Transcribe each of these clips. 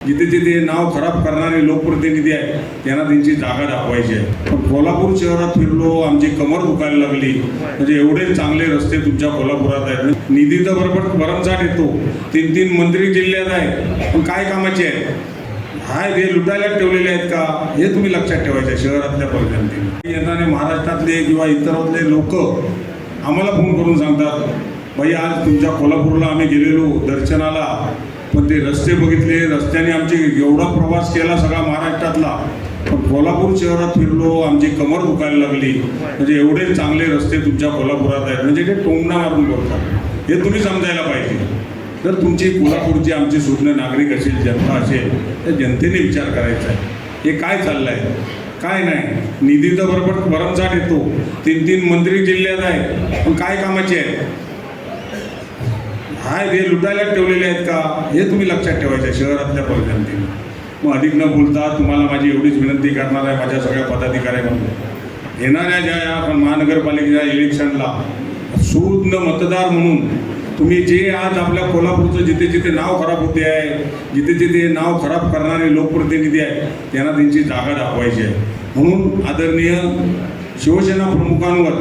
जिथे जिथे नाव खराब करणारे लोकप्रतिनिधी आहेत त्यांना त्यांची जागा दाखवायची आहे. पण कोल्हापूर शहरात फिरलो आमची कमर दुखायला लागली. म्हणजे एवढे चांगले रस्ते तुमच्या कोल्हापुरात आहेत. निधी तर बरोबर भरमसाठ येतो. तीन तीन मंत्री जिल्ह्यात आहेत. पण काय कामाचे आहेत? हाय हे लुटायला ठेवलेले आहेत का? हे तुम्ही लक्षात ठेवायचं आहे शहरातल्या परिस्थिती येताना महाराष्ट्रातले किंवा इतरातले लोक आम्हाला फोन करून सांगतात भाई आज तुमच्या कोल्हापूरला आम्ही गेलेलो दर्शनाला. पण ते रस्ते बघितले रस्त्याने आमची एवढा प्रवास केला सगळा महाराष्ट्रातला. पण कोल्हापूर शहरात फिरलो आमची कमर दुखायला लागली. म्हणजे एवढे चांगले रस्ते तुमच्या कोल्हापुरात आहेत. म्हणजे ते टोंगणा मारून बोलतात. हे तुम्ही समजायला पाहिजे. जर तुमची कोल्हापूरची आमची सुज्ञ नागरिक असेल जनता असेल तर जनतेने विचार करायचा आहे. हे काय चाललं आहे काय नाही. निधी तर बरोबर भरमसाठ येतो. तीन तीन मंत्री जिल्ह्यात आहेत. पण काय कामाचे आहेत? हाय हे लुटायला ठेवलेले आहेत का? हे तुम्ही लक्षात ठेवायचं आहे शहरातल्या पालकांनी मग अधिक न बोलता तुम्हाला माझी एवढीच विनंती करणार आहे माझ्या सगळ्या पदाधिकाऱ्यांकडून येणाऱ्या ज्या आपण महानगरपालिकेच्या इलेक्शनला सुज्ञ मतदार म्हणून तुम्ही जे आज आपल्या कोल्हापूरचं जिथे जिथे नाव खराब होते आहे जिथे जिथे नाव खराब करणारे लोकप्रतिनिधी आहेत त्यांना त्यांची जागा दाखवायची आहे. म्हणून आदरणीय शिवसेना प्रमुखांवर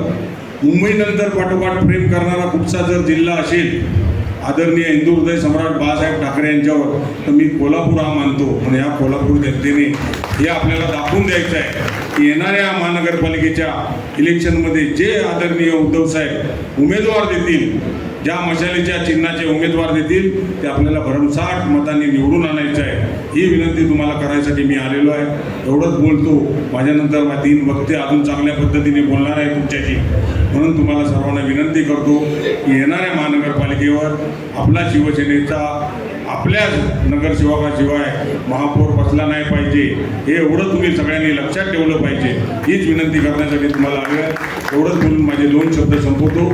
मुंबईनंतर पाठोपाठ प्रेम करणारा कुठचा जर जिल्हा असेल आदरणीय हिंदू हृदय सम्राट बाळासाहेब ठाकरे यांच्यावर तर मी कोल्हापूर हा मानतो. पण या कोल्हापूर जनतेने हे आपल्याला दाखवून द्यायचं आहे की येणाऱ्या महानगरपालिकेच्या इलेक्शनमध्ये जे आदरणीय उद्धव साहेब उमेदवार देतील ज्या मशालीच्या चिन्हाचे उमेदवार देतील ते आपल्याला भरमसाठ मतांनी निवडून आणायचं आहे. ही विनंती तुम्हाला करायसाठी मी आलेलो आहे. एवढंच बोलतो. माझ्यानंतर मा- तीन वक्ते अजून चांगल्या पद्धतीने बोलणार आहे तुमच्याशी. म्हणून तुम्हाला सर्वांना विनंती करतो की येणाऱ्या महानगरपालिकेवर आपला शिवसेनेचा आपल्याच नगरसेवकाशिवाय महापौर बसला नाही पाहिजे. हे एवढं तुम्ही सगळ्यांनी लक्षात ठेवलं पाहिजे. हीच विनंती करण्यासाठी तुम्हाला आले एवढंच बोलून माझे दोन शब्द संपवतो.